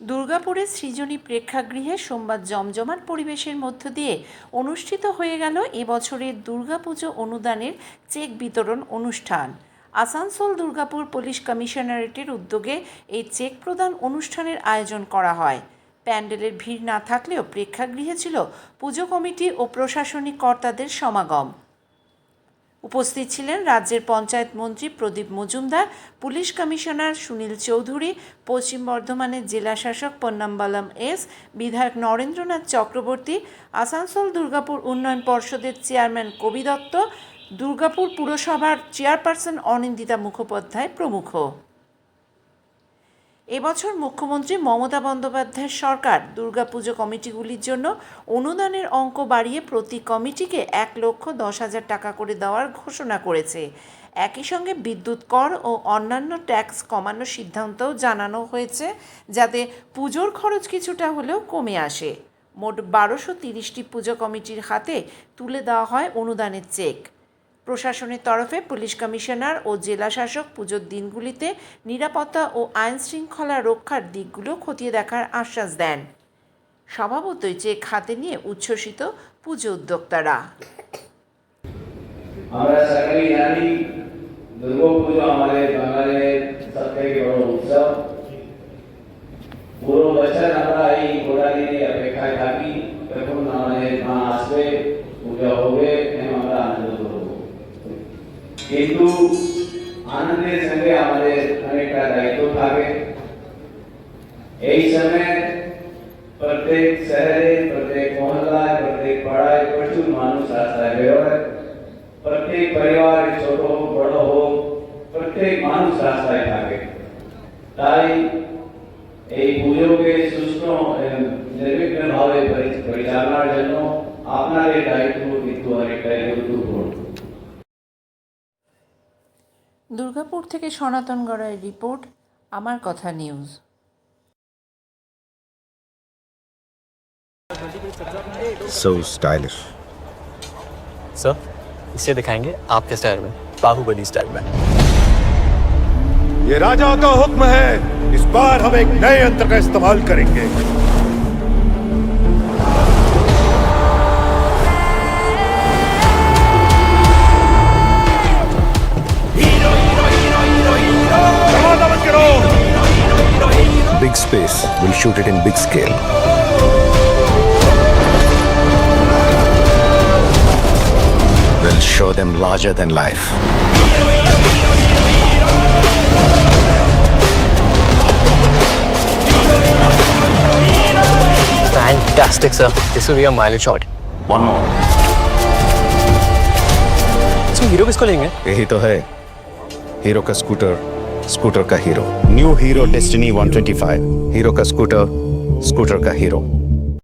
দুর্গাপুরের সৃজনী প্রেক্ষাগৃহে সোমবার জমজমাট পরিবেশের মধ্য দিয়ে অনুষ্ঠিত হয়ে গেল এবছরের দুর্গাপুজো অনুদানের চেক বিতরণ অনুষ্ঠান। আসানসোল দুর্গাপুর পুলিশ কমিশনারেটের উদ্যোগে এই চেক প্রদান অনুষ্ঠানের আয়োজন করা হয়। প্যান্ডেলের ভিড় না থাকলেও প্রেক্ষাগৃহে ছিল পুজো কমিটি ও প্রশাসনিক কর্তাদের সমাগম। উপস্থিত ছিলেন রাজ্যের পঞ্চায়েত মন্ত্রী প্রদীপ মজুমদার, পুলিশ কমিশনার সুনীল চৌধুরী, পশ্চিম বর্ধমানের জেলা শাসক পন্নাম্বালাম এস, বিধায়ক নরেন্দ্রনাথ চক্রবর্তী, আসানসোল দুর্গাপুর উন্নয়ন পর্ষদের চেয়ারম্যান কবি দত্ত, দুর্গাপুর পুরসভার চেয়ারপারসন অনিন্দিতা মুখোপাধ্যায় প্রমুখ। এবছর মুখ্যমন্ত্রী মমতা বন্দ্যোপাধ্যায়ের সরকার দুর্গাপুজো কমিটিগুলির জন্য অনুদানের অঙ্ক বাড়িয়ে প্রতি কমিটিকে এক লক্ষ দশ হাজার টাকা করে দেওয়ার ঘোষণা করেছে। একই সঙ্গে বিদ্যুৎ কর ও অন্যান্য ট্যাক্স কমানোর সিদ্ধান্তও জানানো হয়েছে, যাতে পুজোর খরচ কিছুটা হলেও কমে আসে। মোট বারোশো তিরিশটি পুজো কমিটির হাতে তুলে দেওয়া হয় অনুদানের চেক। প্রশাসনের তরফে পুলিশ কমিশনার ও জেলা শাসক পুজোর দিনগুলিতে নিরাপত্তা ও আইন শৃঙ্খলা রক্ষার দিকগুলো খতিয়ে দেখার আশ্বাস দেন। স্বভাবতই যে খাতে নিয়ে উচ্ছ্বসিত পুজো উদ্যোক্তারা। আমরা সরকারি জানি আমাদের বাঙালির সব থেকে বড় উৎসব। পুরো বছর আমরা এই অপেক্ষায় থাকি। কিন্তু আনন্দের সঙ্গে আমাদের অনেকটা দায়িত্ব থাকে এই সময় প্রত্যেক শহরে প্রত্যেক মহল্লায় প্রত্যেক পাড়ায় প্রচুর মানুষ রাস্তায় বেরোয় প্রত্যেক পরিবার ছোট হোক বড় হোক প্রত্যেক মানুষ রাস্তায় থাকে তাই এই পুজোকে সুস্থ এবং নির্বিঘ্ন ভাবে পরি- পরিচালনার জন্য আপনার এই দায়িত্ব কিন্তু অনেকটাই গুরুত্বপূর্ণ দুর্গাপুর থেকে সনাতন গড়াইয়ের রিপোর্ট আমার কথা নিউজ so stylish. सर इसे दिखाएंगे आपके स्टाइल में बाहुबली स्टाइल में ये राजा का हुक्म है इस बार हम एक नए यंत्र का इस्तेमाल करेंगे space will shoot it in big scale. We'll show them larger than life. Fantastic, sir. This will be a mileage shot. One more. So hero किसको लेंगे यही तो है हीरो का स्कूटर स्कूटर का hero. New Hero Destiny 125 Hero का scooter scooter का hero.